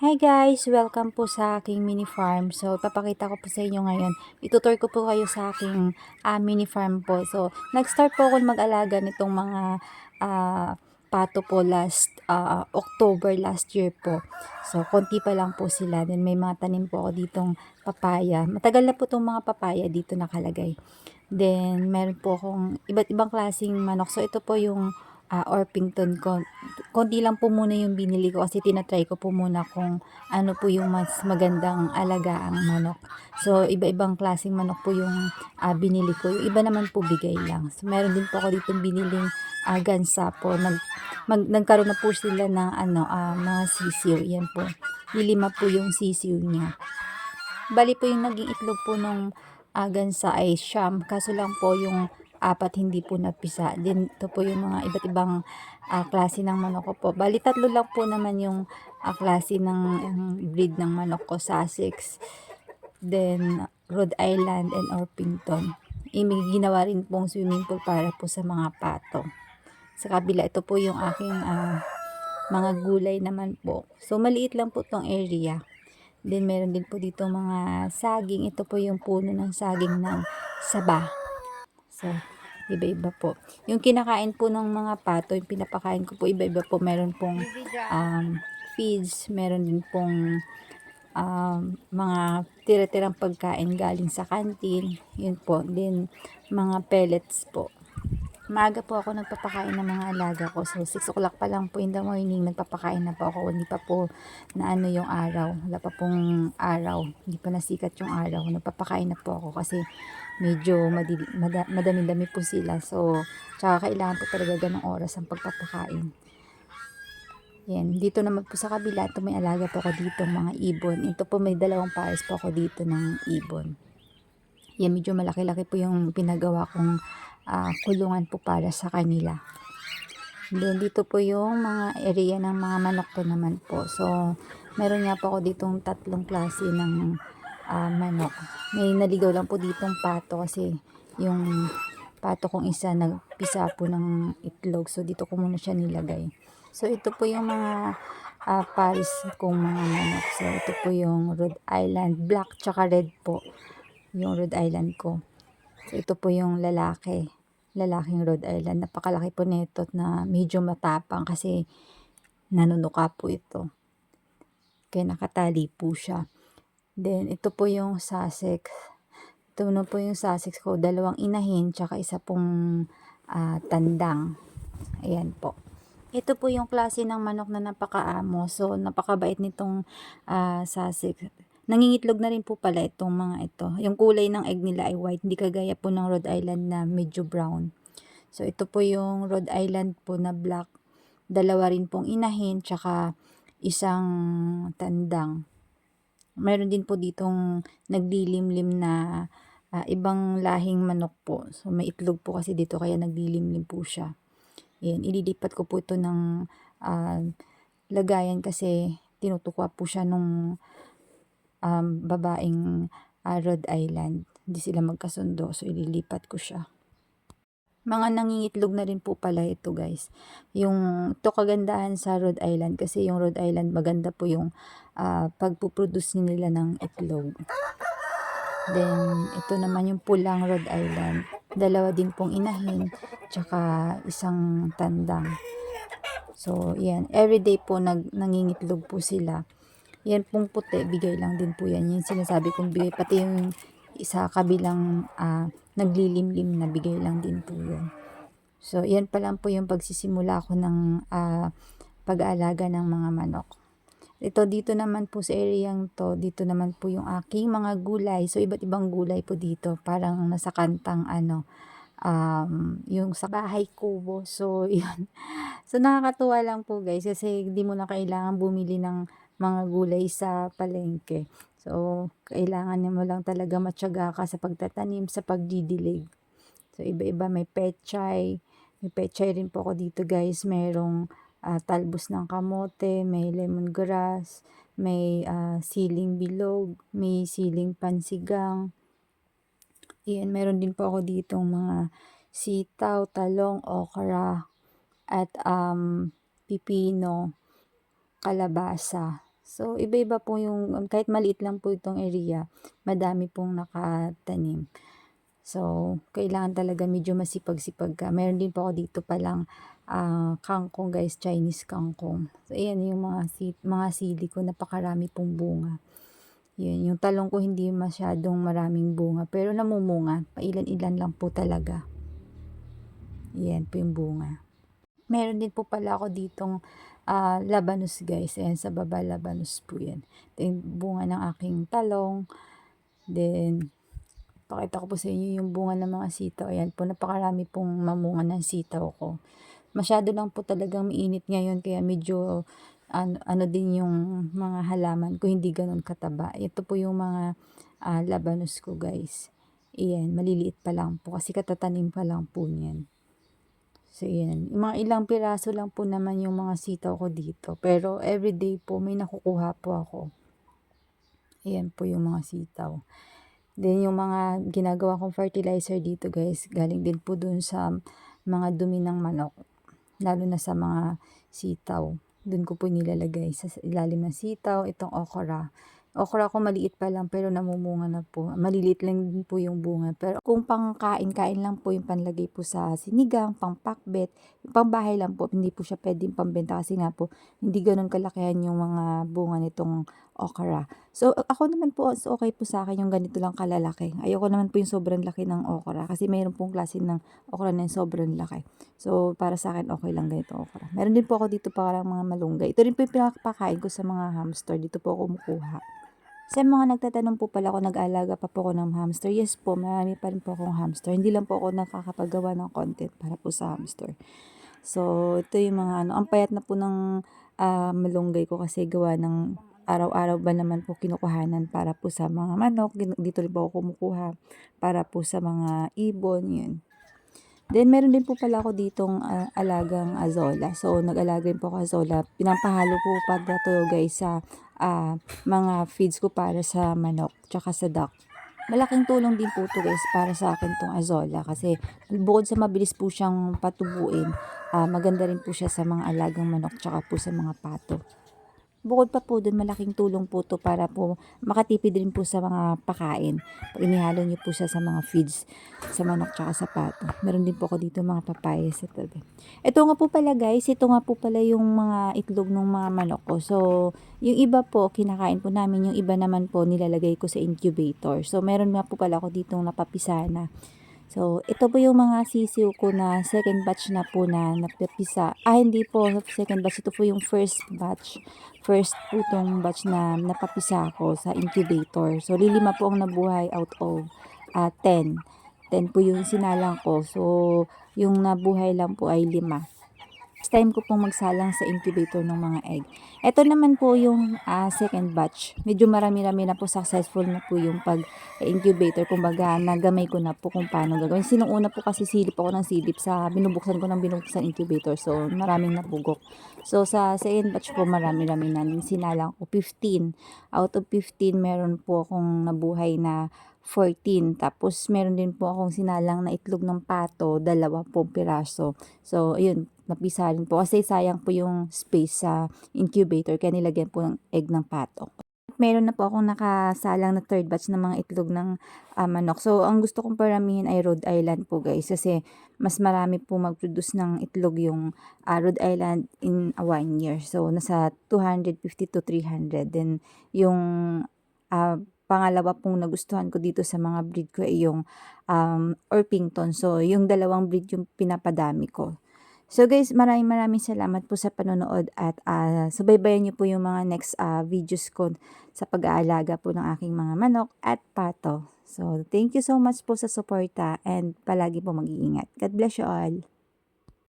Hi guys! Welcome po sa aking mini farm. So, papakita ko po sa inyo ngayon. Itutur ko po kayo sa aking ah, mini farm po. So, nag-start po ako mag-alaga nitong mga ah, pato po last ah, October last year po. So, konti pa lang po sila. Then, may mga tanim po ako ditong papaya. Matagal na po itong mga papaya dito nakalagay. Then, meron po akong iba't ibang klaseng manok. So, ito po yung uh, Orpington ko. Konti lang po muna yung binili ko kasi tinatry ko po muna kung ano po yung mas magandang alagaang manok. So, iba-ibang klaseng manok po yung uh, binili ko. Yung iba naman po bigay lang. So, meron din po ako dito biniling uh, gansa po. Nag, mag, nagkaroon na po sila ng ano, uh, mga sisiw. Yan po. Lilima po yung sisiw niya. Bali po yung naging itlog po nung uh, gansa ay siyam. Kaso lang po yung apat hindi po napisa. Din ito po yung mga iba't ibang uh, klase ng manok ko po. Bali tatlo lang po naman yung uh, klase ng um, breed ng manok ko, Sussex, then Rhode Island and Orpington. E, may ginawa rin pong swimming pool para po sa mga pato. Sa kabila, ito po yung aking uh, mga gulay naman po. So, maliit lang po tong area. Then, meron din po dito mga saging. Ito po yung puno ng saging ng saba. So, iba-iba po. Yung kinakain po ng mga pato, yung pinapakain ko po, iba-iba po. Meron pong um, feeds, meron din pong um, mga tira-tirang pagkain galing sa kantin. Yun po. Then, mga pellets po. Maaga po ako nagpapakain ng mga alaga ko. So, 6 o'clock pa lang po in the morning, nagpapakain na po ako. Hindi pa po na ano yung araw. Wala pa pong araw. Hindi pa nasikat yung araw. Nagpapakain na po ako kasi medyo madami-dami po sila. So, tsaka kailangan po talaga ganong oras ang pagpapakain. Yan. Dito naman po sa kabila, ito may alaga po ako dito mga ibon. Ito po may dalawang pares po ako dito ng ibon. Yan, medyo malaki-laki po yung pinagawa kong uh, kulungan po para sa kanila. Then, dito po yung mga area ng mga manok ko naman po. So, meron nga po ako ditong tatlong klase ng uh, manok. May naligaw lang po ditong pato kasi yung pato kong isa nagpisa po ng itlog. So, dito ko muna siya nilagay. So, ito po yung mga uh, paris kong mga manok. So, ito po yung Rhode Island. Black tsaka red po. Yung Rhode Island ko. So, ito po yung lalaki lalaking Rhode Island. Napakalaki po nito na medyo matapang kasi nanunuka po ito. Kaya nakatali po siya. Then, ito po yung Sussex. Ito na po yung Sussex ko. Dalawang inahin, tsaka isa pong uh, tandang. Ayan po. Ito po yung klase ng manok na napakaamo. So, napakabait nitong uh, Sussex. Nangingitlog na rin po pala itong mga ito. Yung kulay ng egg nila ay white, hindi kagaya po ng Rhode Island na medyo brown. So, ito po yung Rhode Island po na black. Dalawa rin pong inahin, tsaka isang tandang. Mayroon din po ditong naglilimlim na uh, ibang lahing manok po. So, may itlog po kasi dito, kaya naglilimlim po siya. Yan, ililipat ko po ito ng uh, lagayan kasi tinutukwa po siya nung um, babaeng uh, Rhode Island. Hindi sila magkasundo, so ililipat ko siya. Mga nangingitlog na rin po pala ito guys. Yung to kagandahan sa Rhode Island kasi yung Rhode Island maganda po yung uh, pagpuproduce nila ng itlog. Then ito naman yung pulang Rhode Island. Dalawa din pong inahin tsaka isang tandang. So yan, everyday po nag, nangingitlog po sila. Yan pong puti, bigay lang din po yan. Yung sinasabi kong bigay, pati yung isa kabilang uh, naglilimlim na bigay lang din po yun. So, yan pa lang po yung pagsisimula ko ng uh, pag-aalaga ng mga manok. Ito dito naman po sa area to, dito naman po yung aking mga gulay. So, iba't ibang gulay po dito. Parang nasa kantang ano, um, yung sa bahay kubo. So, yun. So, nakakatuwa lang po guys kasi hindi mo na kailangan bumili ng mga gulay sa palengke. So, kailangan mo lang talaga matyaga ka sa pagtatanim, sa pagdidilig. So, iba-iba may pechay. May pechay rin po ako dito guys. Merong uh, talbos ng kamote, may lemongrass, may uh, siling bilog, may siling pansigang. Iyan, meron din po ako dito mga sitaw, talong, okra, at um, pipino, kalabasa. So, iba-iba po yung, um, kahit maliit lang po itong area, madami pong nakatanim. So, kailangan talaga medyo masipag-sipag ka. Meron din po ako dito palang ah, kangkong guys, Chinese kangkong. So, ayan yung mga, mga sili ko, napakarami pong bunga. Yun, yung talong ko hindi masyadong maraming bunga, pero namumunga. Pailan-ilan lang po talaga. Yan po yung bunga. Meron din po pala ako ditong ah, labanos guys. Ayan, sa baba labanos po yan. Ito yung bunga ng aking talong. Then, pakita ko po sa inyo yung bunga ng mga sitaw. Ayan po, napakarami pong mamunga ng sitaw ko. Masyado lang po talagang mainit ngayon, kaya medyo ano, ano din yung mga halaman ko, hindi ganun kataba. Ito po yung mga ah, labanos ko guys. Ayan, maliliit pa lang po kasi katatanim pa lang po niyan. So. Yung mga ilang piraso lang po naman yung mga sitaw ko dito. Pero, everyday po, may nakukuha po ako. Ayan po yung mga sitaw. Then, yung mga ginagawa kong fertilizer dito, guys, galing din po dun sa mga dumi ng manok. Lalo na sa mga sitaw. Dun ko po nilalagay sa ilalim ng sitaw, itong okra. Okra ko maliit pa lang pero namumunga na po. Maliliit lang din po yung bunga. Pero kung pangkain-kain lang po yung panlagay po sa sinigang, pangpakbet, yung pangbahay lang po, hindi po siya pwedeng pambenta kasi nga po hindi ganun kalakihan yung mga bunga nitong okra. So ako naman po, okay po sa akin yung ganito lang kalalaki. Ayoko naman po yung sobrang laki ng okra kasi mayroon pong klase ng okra na yung sobrang laki. So para sa akin okay lang ganito okra. Meron din po ako dito parang mga malunggay. Ito rin po yung pinakapakain ko sa mga hamster. Dito po ako kumukuha. Sa mga nagtatanong po pala kung nag-aalaga pa po ako ng hamster, yes po, marami pa rin po akong hamster. Hindi lang po ako nakakapagawa ng content para po sa hamster. So, ito yung mga ano, ang payat na po ng ah, malunggay ko kasi gawa ng araw-araw ba naman po kinukuhanan para po sa mga manok. Dito rin po ako kumukuha para po sa mga ibon, yun. Then, meron din po pala ako ditong ah, alagang azola. So, nag-alaga rin po ako azola. Pinampahalo po pa to guys sa ah, mga feeds ko para sa manok tsaka sa duck. Malaking tulong din po to guys para sa akin tong azola kasi bukod sa mabilis po siyang patubuin, ah, maganda rin po siya sa mga alagang manok tsaka po sa mga pato. Bukod pa po dun, malaking tulong po to para po makatipid rin po sa mga pakain. Pag inihalo niyo po siya sa mga feeds, sa manok tsaka sa pato. Meron din po ako dito mga papaya sa tabi. Ito nga po pala guys, ito nga po pala yung mga itlog ng mga manok ko. So, yung iba po, kinakain po namin. Yung iba naman po, nilalagay ko sa incubator. So, meron nga po pala ako ditong napapisana. So, ito po yung mga sisiw ko na second batch na po na napipisa. Ah, hindi po second batch. Ito po yung first batch. First po itong batch na napapisa ko sa incubator. So, lilima po ang nabuhay out of ah, 10. 10 po yung sinalang ko. So, yung nabuhay lang po ay lima. Next time ko pong magsalang sa incubator ng mga egg. Ito naman po yung ah, second batch. Medyo marami-rami na po successful na po yung pag-incubator. Kumbaga, nagamay ko na po kung paano gagawin. Sinuuna po kasi silip ako ng silip sa binubuksan ko ng binubuksan incubator. So, maraming napugok. So, sa second batch po, marami-rami na. Sinalang ko 15. Out of 15, meron po akong nabuhay na 14. Tapos, meron din po akong sinalang na itlog ng pato, dalawa po piraso. So, ayun, napisa rin po. Kasi sayang po yung space sa incubator, kaya nilagyan po ng egg ng pato. Meron na po akong nakasalang na third batch ng mga itlog ng ah, manok. So, ang gusto kong paramihin ay Rhode Island po guys. Kasi mas marami po mag-produce ng itlog yung ah, Rhode Island in a one year. So, nasa 250 to 300. Then, yung ah, pangalawa pong nagustuhan ko dito sa mga breed ko ay yung um, Orpington. So, yung dalawang breed yung pinapadami ko. So guys, maraming maraming salamat po sa panonood at uh, subaybayan niyo po yung mga next ah, videos ko sa pag-aalaga po ng aking mga manok at pato. So, thank you so much po sa suporta and palagi po mag-iingat. God bless you all.